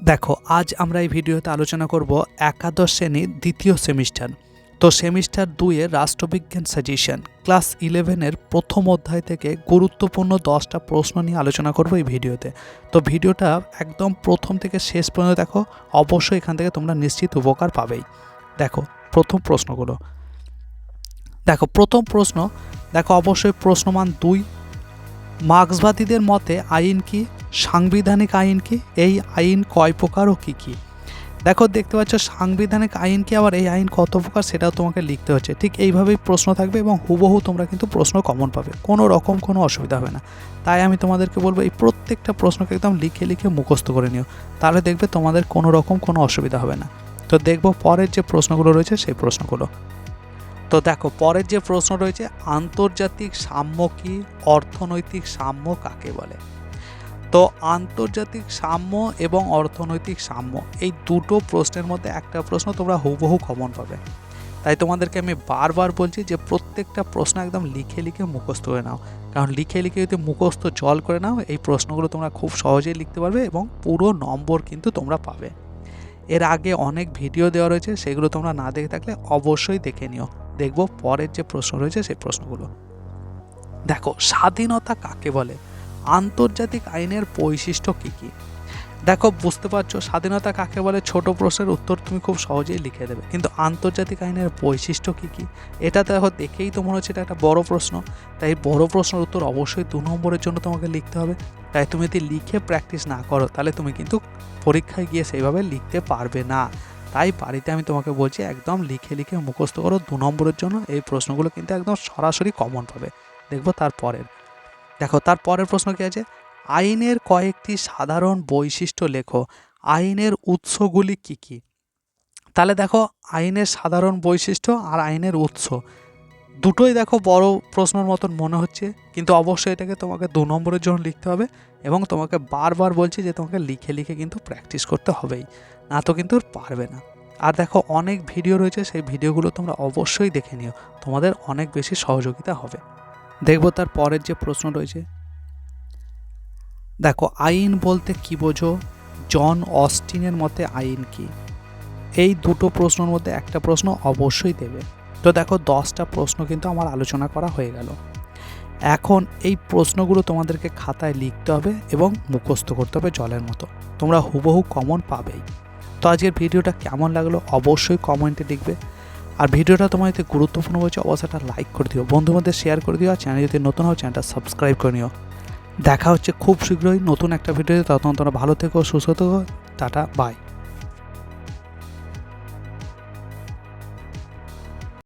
দেখো, আজ আমরা এই ভিডিওতে আলোচনা করব একাদশ শ্রেণির দ্বিতীয় সেমিস্টার। তো সেমিস্টার দুইয়ের রাষ্ট্রবিজ্ঞান সাজেশন। ক্লাস ইলেভেনের প্রথম অধ্যায় থেকে গুরুত্বপূর্ণ দশটা প্রশ্ন নিয়ে আলোচনা করব এই ভিডিওতে। তো ভিডিওটা একদম প্রথম থেকে শেষ পর্যন্ত দেখো, অবশ্যই এখান থেকে তোমরা নিশ্চিত উপকার পাবেই। দেখো, প্রথম প্রশ্নগুলো। দেখো, প্রথম প্রশ্ন, দেখো অবশ্যই প্রশ্নমান দুই। মার্ক্সবাদীদের মতে আইন কি? সাংবিধানিক আইন কি? এই আইন কয় প্রকার ও কী কী? দেখো, দেখতে পাচ্ছ সাংবিধানিক আইন কি? আবার এই আইন কত প্রকার সেটাও তোমাকে লিখতে হচ্ছে। ঠিক এইভাবেই প্রশ্ন থাকবে এবং হুবহু তোমরা কিন্তু প্রশ্ন কমন পাবে। কোনো রকম কোনো অসুবিধা হবে না। তাই আমি তোমাদেরকে বলব, এই প্রত্যেকটা প্রশ্নকে একদম লিখে লিখে মুখস্থ করে নিও। তাহলে দেখবে তোমাদের কোনো রকম কোনো অসুবিধা হবে না। তো দেখব পরের যে প্রশ্নগুলো রয়েছে, সেই প্রশ্নগুলো। তো দেখো, পরের যে প্রশ্ন রয়েছে, আন্তর্জাতিক সাম্য কি? অর্থনৈতিক সাম্য কাকে বলে? তো আন্তর্জাতিক সাম্য এবং অর্থনৈতিক সাম্য, এই দুটো প্রশ্নের মধ্যে একটা প্রশ্ন তোমরা হুবহু কমন পাবে। তাই তোমাদেরকে আমি বারবার বলছি যে প্রত্যেকটা প্রশ্ন একদম লিখে লিখে মুখস্থ করে নাও। কারণ লিখে লিখে যদি মুখস্থ জল করে নাও, এই প্রশ্নগুলো তোমরা খুব সহজেই লিখতে পারবে এবং পুরো নম্বর কিন্তু তোমরা পাবে। এর আগে অনেক ভিডিও দেওয়া রয়েছে, সেগুলো তোমরা না দেখে থাকলে অবশ্যই দেখে নিও। দেখব পরের যে প্রশ্ন রয়েছে, সেই প্রশ্নগুলো। দেখো, স্বাধীনতা কাকে বলে? আন্তর্জাতিক আইনের বৈশিষ্ট্য কী কী? দেখো, বুঝতে পারছ, স্বাধীনতা কাকে বলে? ছোট প্রশ্নের উত্তর তুমি খুব সহজেই লিখে দেবে। কিন্তু আন্তর্জাতিক আইনের বৈশিষ্ট্য কী কী? এটা দেখো, দেখেই তো মনে হচ্ছে এটা একটা বড় প্রশ্ন। তাই বড় প্রশ্নের উত্তর অবশ্যই দু নম্বরের জন্য তোমাকে লিখতে হবে। তাই তুমি যদি লিখে প্র্যাকটিস না করো, তাহলে তুমি কিন্তু পরীক্ষায় গিয়ে সেইভাবে লিখতে পারবে না। তাই বাড়িতে আমি তোমাকে বলছি, একদম লিখে লিখে মুখস্থ করো। দু নম্বরের জন্য এই প্রশ্নগুলো কিন্তু একদম সরাসরি কমন পাবে। দেখব তারপরের। দেখো, তার পরের প্রশ্ন কি আছে? আইনের কয়েকটি সাধারণ বৈশিষ্ট্য লেখো। আইনের উৎসগুলি কি কি? তাহলে দেখো, আইনের সাধারণ বৈশিষ্ট্য আর আইনের উৎস। দুটোই দেখো বড় প্রশ্নের মতন মনে হচ্ছে, কিন্তু অবশ্যই এটাকে তোমাকে দু নম্বরের জন্য লিখতে হবে এবং তোমাকে বারবার বলছি যে তোমাকে লিখে লিখে কিন্তু প্র্যাকটিস করতে হবেই, না তো কিন্তু পারবে না। আর দেখো, অনেক ভিডিও রয়েছে, সেই ভিডিওগুলো তোমরা অবশ্যই দেখে নিও। তোমাদের অনেক বেশি সহযোগিতা হবে। দেখব তার পরের যে প্রশ্ন রয়েছে। দেখো, আইন বলতে কি বোঝো? জন অস্টিনের মতে আইন কি? এই দুটো প্রশ্নের মধ্যে একটা প্রশ্ন অবশ্যই দেবে। তো দেখো, দশটা প্রশ্ন কিন্তু আমার আলোচনা করা হয়ে গেল। এখন এই প্রশ্নগুলো তোমাদেরকে খাতায় লিখতে হবে এবং মুখস্থ করতে হবে জলের মতো। তোমরা হুবহু কমন পাবেই। তো আজকের ভিডিওটা কেমন লাগল? অবশ্যই কমেন্টে লিখবে। আর ভিডিওটা তোমার যদি গুরুত্বপূর্ণ হয়েছে অবশ্যই একটা লাইক করে দিও বন্ধুর মধ্যে শেয়ার করে দিও, আর চ্যানেল যদি নতুন হও চ্যানেলটা সাবস্ক্রাইব করে নিও। দেখা হচ্ছে খুব শীঘ্রই নতুন একটা ভিডিওতে তখন তোমরা ভালো থেকো, সুস্থ থেকো, টাটা বাই